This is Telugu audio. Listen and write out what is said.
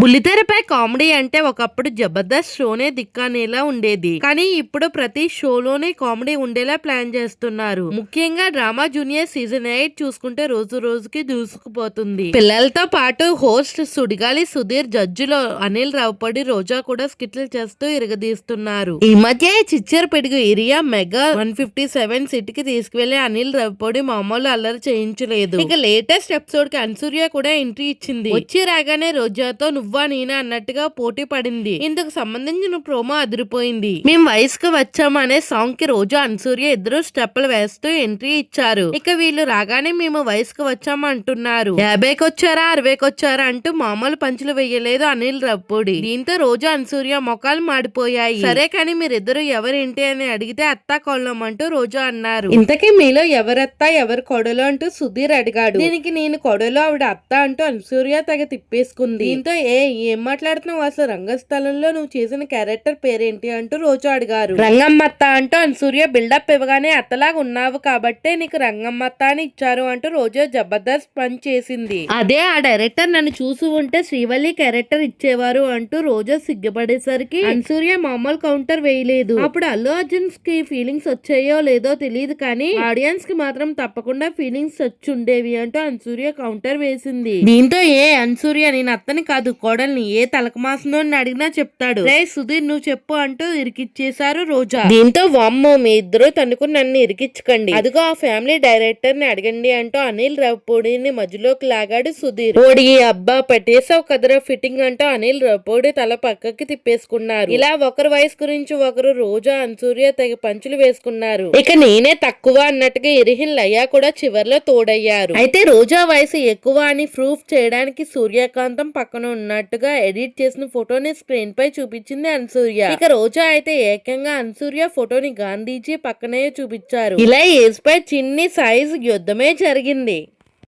బుల్లితెరపై కామెడీ అంటే ఒకప్పుడు జబర్దస్త్ షోనే దిక్కనేలా ఉండేది. కానీ ఇప్పుడు ప్రతి షోలోనే కామెడీ ఉండేలా ప్లాన్ చేస్తున్నారు. ముఖ్యంగా డ్రామా జూనియర్ సీజన్ ఎయిట్ చూసుకుంటే రోజు రోజుకి దూసుకుపోతుంది. పిల్లలతో పాటు హోస్ట్ సుడిగాలి సుధీర్ జడ్జిలో అనిల్ రావుపడి రోజా కూడా స్కిట్లు చేస్తూ ఇరగదీస్తున్నారు. ఈ మధ్య చిచ్చర్ పిడుగు area mega one fifty seven city కి తీసుకువెళ్ళి అనిల్ రావుపడి మామూలు అల్లరి చేయించలేదు. ఇక లేటెస్ట్ ఎపిసోడ్కి అన్సూర్య కూడా ఎంట్రీ ఇచ్చింది. వచ్చి రాగానే రోజాతో నువ్వా నేనా అన్నట్టుగా పోటీ పడింది. ఇందుకు సంబంధించిన ప్రోమో అదిరిపోయింది. మేం వయసుకు వచ్చామనే సాంగ్కి రోజా అన్సూర్య ఇద్దరు స్టెప్పులు వేస్తూ ఎంట్రీ ఇచ్చారు. ఇక వీళ్ళు రాగానే మేము వయసుకు వచ్చాము అంటున్నారు యాభైకి వచ్చారా అరవైకి వచ్చారా అంటూ మామూలు పంచులు వేయలేదు అనిల్ రప్పూడి దీంతో రోజా అన్సూర్య మొఖాలు మాడిపోయాయి. సరే కానీ మీరిద్దరు ఎవరేంటి అని అడిగితే అత్తా కొల్లం అంటూ రోజా అన్నారు. ఇంతకీ మీలో ఎవరత్తా ఎవరు కొడలు అంటూ సుధీర్ అడిగాడు. దీనికి నేను కొడలు ఆవిడ అత్త అంటూ అన్సూర్య తెగ తిప్పేసుకుంది. దీంతో ఏ ఏం మాట్లాడుతున్నావు? అసలు రంగస్థలంలో నువ్వు చేసిన క్యారెక్టర్ పేరేంటి అంటూ రోజు అడిగారు. రంగమ్మత్త అంటూ అన్సూర్య బిల్డప్ ఇవ్వగానే అత్తలాగా ఉన్నావు కాబట్టే నీకు రంగమ్మత్త అని ఇచ్చారు అంటూ రోజా జబర్దస్త్ పని చేసింది. అదే ఆ డైరెక్టర్ నన్ను చూసి ఉంటే శ్రీవల్లి క్యారెక్టర్ ఇచ్చేవారు అంటూ రోజా సిగ్గుపడేసరికి అన్సూర్య మామూలు కౌంటర్ వేయలేదు. అప్పుడు అల్లు అర్జున్కి ఫీలింగ్స్ వచ్చాయో లేదో తెలియదు కానీ ఆడియన్స్కి మాత్రం తప్పకుండా ఫీలింగ్స్ వచ్చి ఉండేవి అంటూ అన్సూర్య కౌంటర్ వేసింది. దీంతో ఏ అన్సూర్య నేను అత్తని కాదు కోడల్ని ఏ తలక మాసంలో అడిగినా చెప్తాడు. రే సుధీర్ నువ్వు చెప్పు అంటూ ఇరికిచ్చేశారు రోజా. దీంతో వామ్మో మీ ఇద్దరు తనుకు నన్ను ఇరికించకండి. అదిగో ఆ ఫ్యామిలీ డైరెక్టర్ని అడగండి అంటూ అనిల్ రావుపూడిని మధ్యలోకి లాగాడు సుధీర్. ఓడి అబ్బా పెట్టేసావు కదరా ఫిట్టింగ్ అంటూ అనిల్ రావుపూడి తల పక్కకి తిప్పేసుకున్నారు. ఇలా ఒకరి వయసు గురించి ఒకరు రోజా అన్సూర్య తెగ పంచులు వేసుకున్నారు. ఇక నేనే తక్కువ అన్నట్టుగా ఇరిహిన్ లయ్యా కూడా చివర్లో తోడయ్యారు. అయితే రోజా వయసు ఎక్కువ అని ప్రూఫ్ చేయడానికి సూర్యకాంతం పక్కన అన్నట్టుగా ఎడిట్ చేసిన ఫోటోని స్క్రీన్ పై చూపించింది అన్సూర్య. ఇక రోజా అయితే ఏకంగా అన్సూర్య ఫోటోని గాంధీజీ పక్కనే చూపించారు. ఇలా ఏజ్ పై చిన్ని సైజ్ యుద్ధమే జరిగింది.